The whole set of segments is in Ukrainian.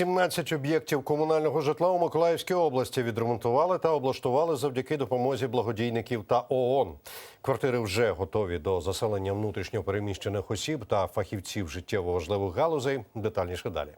17 об'єктів комунального житла у Миколаївській області відремонтували та облаштували завдяки допомозі благодійників та ООН. Квартири вже готові до заселення внутрішньо переміщених осіб та фахівців життєво важливих галузей. Детальніше далі.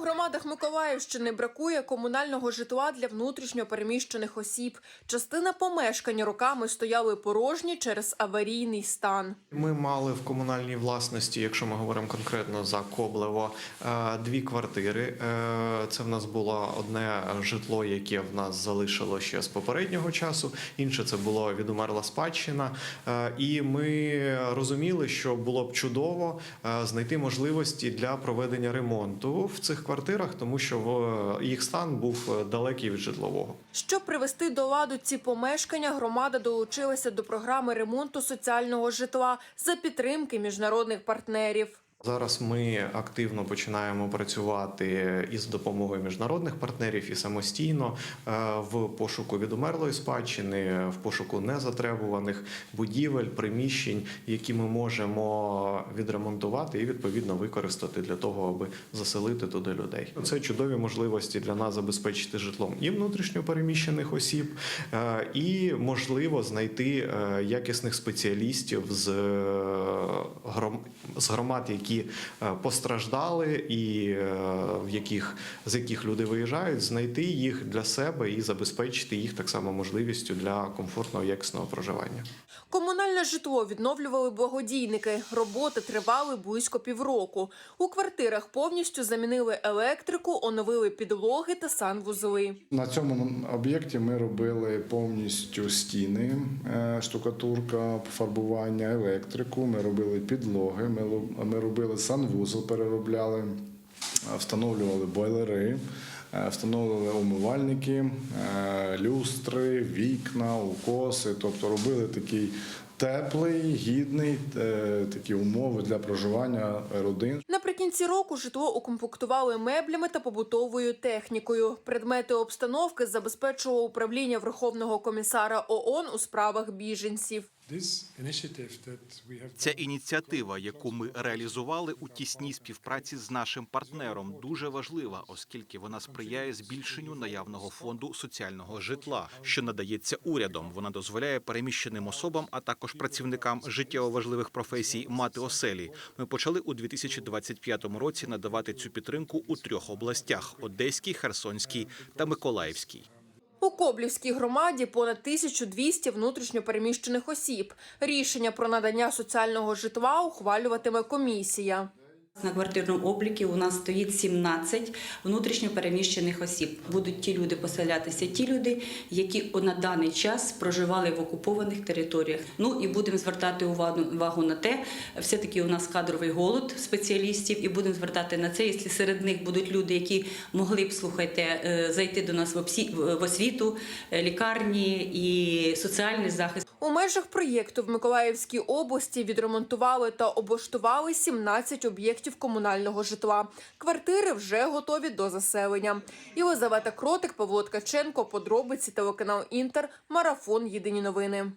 Громадах Миколаївщини бракує комунального житла для внутрішньо переміщених осіб. Частина помешкань роками стояли порожні через аварійний стан. Ми мали в комунальній власності, якщо ми говоримо конкретно за Коблево, е, дві квартири. Е, Це в нас було одне житло, яке в нас залишило ще з попереднього часу. Інше це було відумерла спадщина. Е, І ми розуміли, що було б чудово знайти можливості для проведення ремонту в цих квартирах, тому що в- їх стан був е, далекий від житлового. Щоб привести до ладу ці помешкання, громада долучилася до програми ремонту соціального житла за підтримки міжнародних партнерів. Зараз ми активно починаємо працювати із допомогою міжнародних партнерів і самостійно е, в пошуку відумерлої спадщини, в пошуку незатребуваних будівель, приміщень, які ми можемо відремонтувати і відповідно використати для того, аби заселити туди людей. Це чудові можливості для нас забезпечити житлом і внутрішньо переміщених осіб, е, і можливо знайти е, якісних спеціалістів з громад, які е, постраждали, і е, в яких з яких люди виїжджають, знайти їх для себе і забезпечити їх так само можливістю для комфортного якісного проживання. Комунальне житло відновлювали благодійники. Роботи тривали близько півроку. У квартирах повністю замінили електрику, оновили підлоги та санвузли. На цьому об'єкті ми робили повністю стіни, е, штукатурка, фарбування, електрику. Ми робили підлоги, ми, ми робили санвузол, переробляли, е, встановлювали бойлери, е, встановлювали умивальники, е, люстри, вікна, укоси. Тобто робили такий теплий, гідний такі умови для проживання родин. Наприкінці року житло укомплектували меблями та побутовою технікою. Предмети обстановки забезпечувало управління Верховного комісара ООН у справах біженців. Ця ініціатива, яку ми реалізували у тісній співпраці з нашим партнером, дуже важлива, оскільки вона сприяє збільшенню наявного фонду соціального житла, що надається урядом. Вона дозволяє переміщеним особам, а також працівникам життєво важливих професій мати оселі. Ми почали у 2025 році надавати цю підтримку у трьох областях: Одеській, Херсонській та Миколаївській. У Коблівській громаді понад 1200 внутрішньопереміщених осіб. Рішення про надання соціального житла ухвалюватиме комісія. На квартирному обліку у нас стоїть 17 внутрішньо переміщених осіб. Будуть ті люди поселятися, ті люди, які на даний час проживали в окупованих територіях. Ну і будемо звертати увагу, на те, все-таки у нас кадровий голод спеціалістів, і будемо звертати на це, якщо серед них будуть люди, які могли б слухайте, е, зайти до нас в освіту, е, лікарні і соціальний захист. У межах проєкту в Миколаївській області відремонтували та облаштували 17 об'єктів комунального житла. Квартири вже готові до заселення. Єлизавета Кротик, Павло Ткаченко, подробиці телеканал Інтер, марафон Єдині новини.